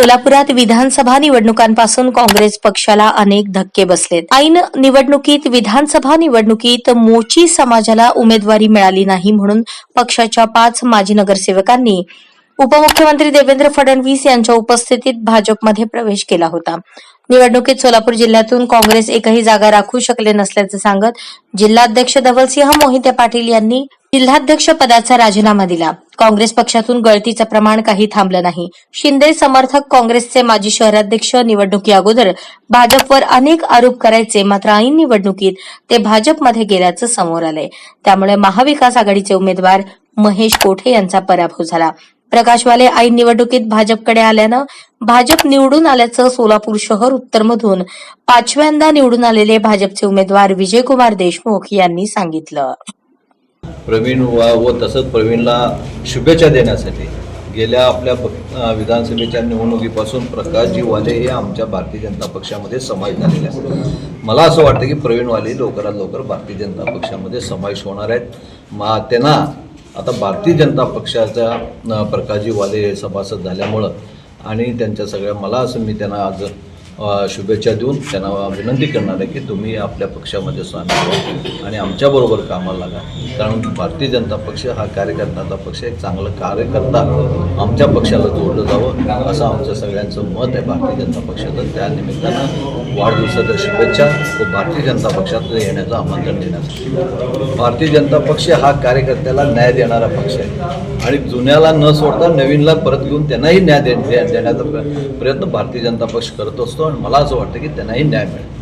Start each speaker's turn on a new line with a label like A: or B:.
A: सोलापुरात विधानसभा निवडणुकांपासून काँग्रेस पक्षाला अनेक धक्के बसलेत. ऐन निवडणुकीत विधानसभा निवडणुकीत मोची समाजाला उमेदवारी मिळाली नाही म्हणून पक्षाच्या पाच माजी नगरसेवकांनी उपमुख्यमंत्री देवेंद्र फडणवीस यांच्या उपस्थितीत भाजपमध्ये प्रवेश केला होता. निवडणुकीत सोलापूर जिल्ह्यातून काँग्रेस एकही जागा राखू शकले नसल्याचं सांगत जिल्हाध्यक्ष धवलसिंह मोहिते पाटील यांनी जिल्हाध्यक्ष पदाचा राजीनामा दिला. काँग्रेस पक्षातून गळतीचं प्रमाण काही थांबलं नाही. शिंदे समर्थक काँग्रेसचे माजी शहराध्यक्ष निवडणुकी अगोदर भाजपवर अनेक आरोप करायचे मात्र ऐन निवडणुकीत ते भाजपमध्ये गेल्याचं समोर आलंय. त्यामुळे महाविकास आघाडीचे उमेदवार महेश कोठे यांचा पराभव झाला. प्रकाशवाले ऐन निवडणुकीत भाजपकडे आल्यानं भाजप निवडून आल्याचं सोलापूर शहर उत्तरमधून पाचव्यांदा निवडून आलेले भाजपचे उमेदवार विजयकुमार देशमुख यांनी सांगितलं.
B: प्रवीण व व तसंच प्रवीणला शुभेच्छा देण्यासाठी गेल्या आपल्या विधानसभेच्या निवडणुकीपासून प्रकाशजी वाले हे आमच्या भारतीय जनता पक्षामध्ये समावेश झालेले आहेत. मला असं वाटतं की प्रवीण वाले लवकरात लवकर भारतीय जनता पक्षामध्ये समावेश होणार आहेत. मा त्यांना आता भारतीय जनता पक्षाचा प्रकाशजी वाले हे सभासद झाल्यामुळं आणि त्यांच्या सगळ्या मला असं मी त्यांना आज शुभेच्छा देऊन त्यांना विनंती करणार आहे की तुम्ही आपल्या पक्षामध्ये सामील व्हा आणि आमच्याबरोबर कामाला लागा. कारण भारतीय जनता पक्ष हा कार्यकर्त्याचा पक्ष एक चांगलं कार्यकर्ता आमच्या पक्षाला जोडलं जावं असं आमचं सगळ्यांचं मत आहे. भारतीय जनता पक्षाचं त्या निमित्तानं वाढदिवसाच्या शुभेच्छा व भारतीय जनता पक्षात येण्याचं आमंत्रण देण्यासाठी भारतीय जनता पक्ष हा कार्यकर्त्याला न्याय देणारा पक्ष आहे. आणि जुन्याला न सोडता नवीनला परत घेऊन त्यांनाही न्याय देण्याचा प्रयत्न भारतीय जनता पक्ष करत असतो. आणि मला असं वाटतं की त्यांनाही न्याय मिळेल.